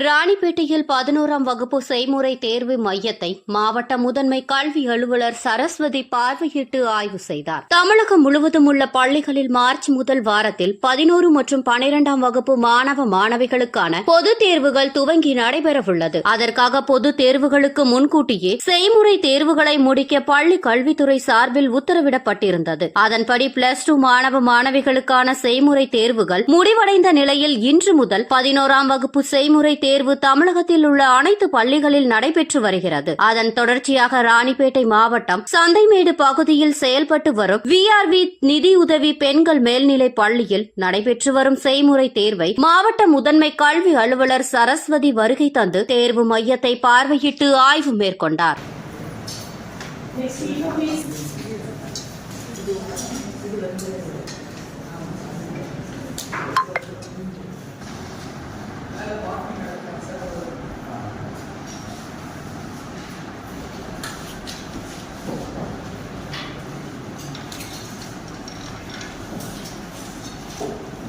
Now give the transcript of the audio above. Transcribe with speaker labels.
Speaker 1: ராணிப்பேட்டையில் பதினோராம் வகுப்பு செய்முறை தேர்வு மையத்தை மாவட்ட முதன்மை கல்வி அலுவலர் சரஸ்வதி பார்வையிட்டு ஆய்வு செய்தார். தமிழகம் முழுவதும் உள்ள பள்ளிகளில் மார்ச் முதல் வாரத்தில் பதினோரு மற்றும் பனிரெண்டாம் வகுப்பு மாணவ மாணவிகளுக்கான பொதுத் தேர்வுகள் துவங்கி நடைபெறவுள்ளது. அதற்காக பொதுத் தேர்வுகளுக்கு முன்கூட்டியே செய்முறை தேர்வுகளை முடிக்க பள்ளி கல்வித்துறை சார்பில் உத்தரவிடப்பட்டிருந்தது. அதன்படி பிளஸ் டூ மாணவ மாணவிகளுக்கான செய்முறை தேர்வுகள் முடிவடைந்த நிலையில் இன்று முதல் பதினோராம் வகுப்பு செய்முறை தேர்வு தேர்வு தமிழகத்தில் உள்ள அனைத்து பள்ளிகளில் நடைபெற்று வருகிறது அதன் தொடர்ச்சியாக ராணிப்பேட்டை மாவட்டம் சந்தைமேடு பகுதியில் செயல்பட்டு வரும் விஆர்வி நிதி உதவி பெண்கள் மேல்நிலை பள்ளியில் நடைபெற்று வரும் செய்முறை தேர்வை மாவட்ட முதன்மை கல்வி அலுவலர் சரஸ்வதி வருகை தந்து தேர்வு மையத்தை பார்வையிட்டு ஆய்வு மேற்கொண்டார் Thank you. Gracias.